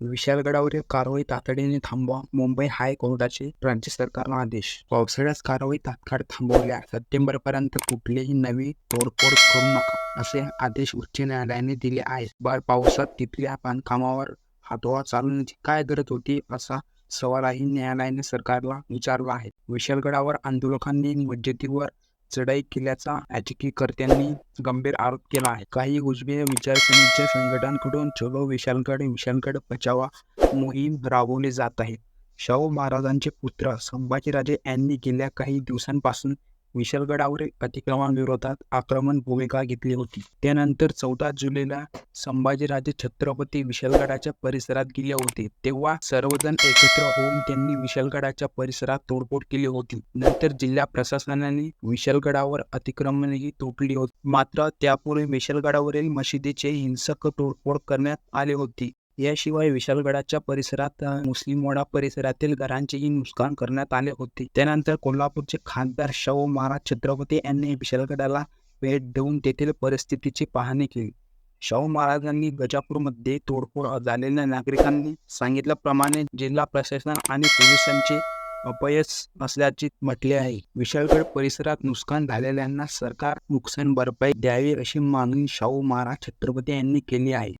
विशालगडावरील कारवाई तातडीने थांबवा. मुंबई हायकोर्टाचे राज्य सरकारला आदेश. पावसाळ्यात कारवाई तात्काळ थांबवल्या. सप्टेंबरपर्यंत कुठलीही नवी तोडफोड करू नका असे आदेश उच्च न्यायालयाने दिले आहेत. बर पावसात तिथल्या बांधकामावर हातोहा चालवण्याची काय गरज होती असा सवालही न्यायालयाने सरकारला विचारला आहे. विशालगडावर आंदोलकांनी मस्जिदीवर चढाई केल्याचा याचिकेकर्त्यांनी गंभीर आरोप केला आहे. काही उजवे विचारसरणीच्या संघटनांकडून चलो विशालगड विशालगड बचावा मोहीम राबवली जात आहे? शाहू महाराजांचे पुत्र संभाजीराजे यांनी गेल्या काही दिवसांपासून विशालगडावरील अतिक्रमणाविरोधात आक्रमण भूमिका घेतली होती. त्यानंतर चौदा जुलैला संभाजीराजे छत्रपती विशालगडाच्या परिसरात गेले होते. तेव्हा सर्वजण एकत्र होऊन त्यांनी विशालगडाच्या परिसरात तोडफोड केली होती. नंतर जिल्हा प्रशासनाने विशालगडावर अतिक्रमणही तोडली होती. मात्र त्यापूर्वी विशालगडावरील मशिदीचे हिंसक तोडफोड करण्यात आली होती. याशिवाय विशालगडाच्या परिसरात मुस्लिम मुस्लिमवाडा परिसरातील घरांचेही नुकसान करण्यात आले होते. त्यानंतर कोल्हापूरचे खासदार शाहू महाराज छत्रपती यांनी विशालगडाला भेट देऊन तेथील परिस्थितीची पाहणी केली. शाहू महाराजांनी गजापूरमध्ये तोडफोड झालेल्या नागरिकांनी सांगितल्याप्रमाणे जिल्हा प्रशासन आणि पोलिसांचे अपयश असल्याचे म्हटले आहे. विशाळगड परिसरात नुकसान झालेल्यांना सरकार नुकसान भरपाई द्यावी अशी मागणी शाहू महाराज छत्रपती यांनी केली आहे.